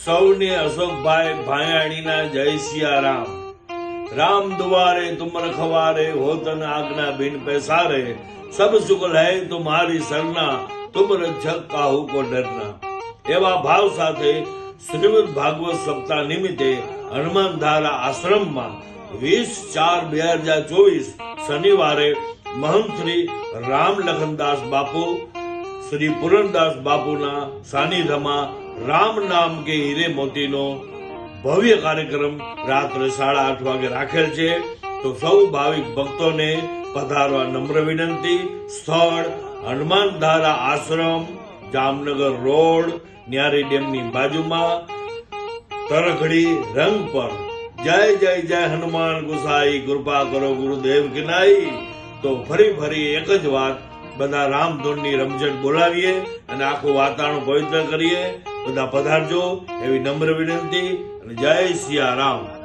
સૌને અશોકભાઈ ભાયાણીના જય સિયારામ. રામ દુવારે તુમ રખવારે હોતન આજ્ઞા બિન પેસારે. સબ સુખ હૈ તુમ્હારી સરના તુમ રક્ષક કાહુ કો ડરના. એવા ભાવ સાથે શ્રીમદ ભાગવત સપ્તાહ નિમિત્તે હનુમાન ધારા આશ્રમમાં વીસ ચાર બે હજાર ચોવીસ શનિવારે મહંત શ્રી રામ લખનદાસ બાપુ શ્રી પુરણદાસ બાપુના સાનિધ્યમાં રામ નામ કે હીરે મોતીનો ભવ્ય કાર્યક્રમ રાત્રે સાડા આઠ વાગે રાખેલ છે. તો સૌ ભાવિક ભક્તોને પધારવા નમ્ર વિનંતી. સ્થળ હનુમાન ધારા આશ્રમ, જામનગર રોડ, ન્યારી ડેમની બાજુમાં. તરખડી રંગ પર. જય જય જય હનુમાન ગુસાઈ, કૃપા કરો ગુરુદેવ કિનાઈ તો ફરી ફરી એક જ વાત બધા રામધૂનની રમઝટ બોલાવીએ અને આખું વાતાવરણ પવિત્ર કરીએ. બધા પધારજો એવી નમ્ર વિનંતી અને જય સિયા રામ.